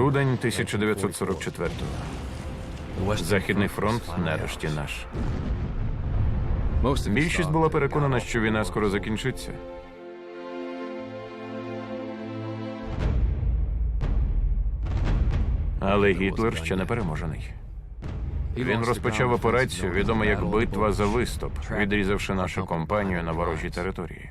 Грудень 1944-го. Західний фронт нарешті наш. Більшість була переконана, що війна скоро закінчиться. Але Гітлер ще не переможений. Він розпочав операцію, відому як битва за виступ, відрізавши нашу компанію на ворожій території.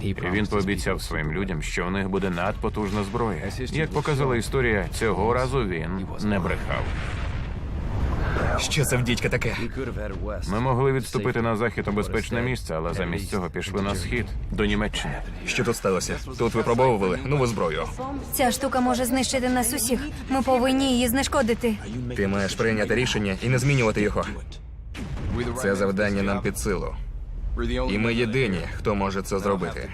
І він пообіцяв своїм людям, що в них буде надпотужна зброя. Як показала історія, цього разу він не брехав. Що це в таке? Ми могли відступити на захід у безпечне місце, але замість цього пішли на схід до Німеччини. Що тут сталося? Тут випробовували нову зброю. Ця штука може знищити нас усіх. Ми повинні її знешкодити. Ти маєш прийняти рішення і не змінювати його. Це завдання нам під силу. І ми єдині, хто може це зробити.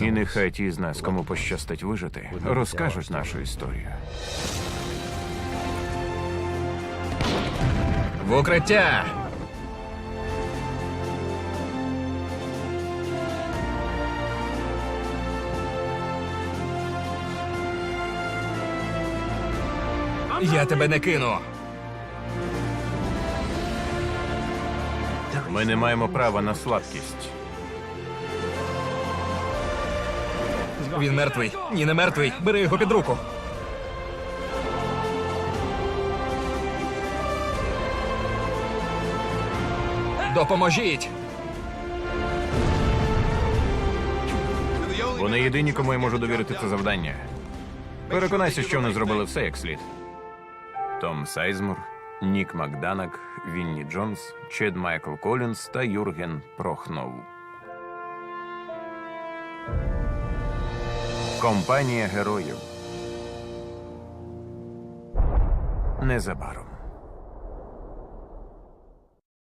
І нехай ті з нас, кому пощастить вижити, розкажуть нашу історію. В укриття! Я тебе не кину. Ми не маємо права на слабкість. Він мертвий. Ні, не мертвий. Бери його під руку. Допоможіть! Вони єдині, кому я можу довірити це завдання. Переконайся, що вони зробили все як слід. Том Сайзмур, Нік Макданак, Вінні Джонс, Чед Майкл Колінс та Юрген Прохнов. Компанія героїв. Незабаром.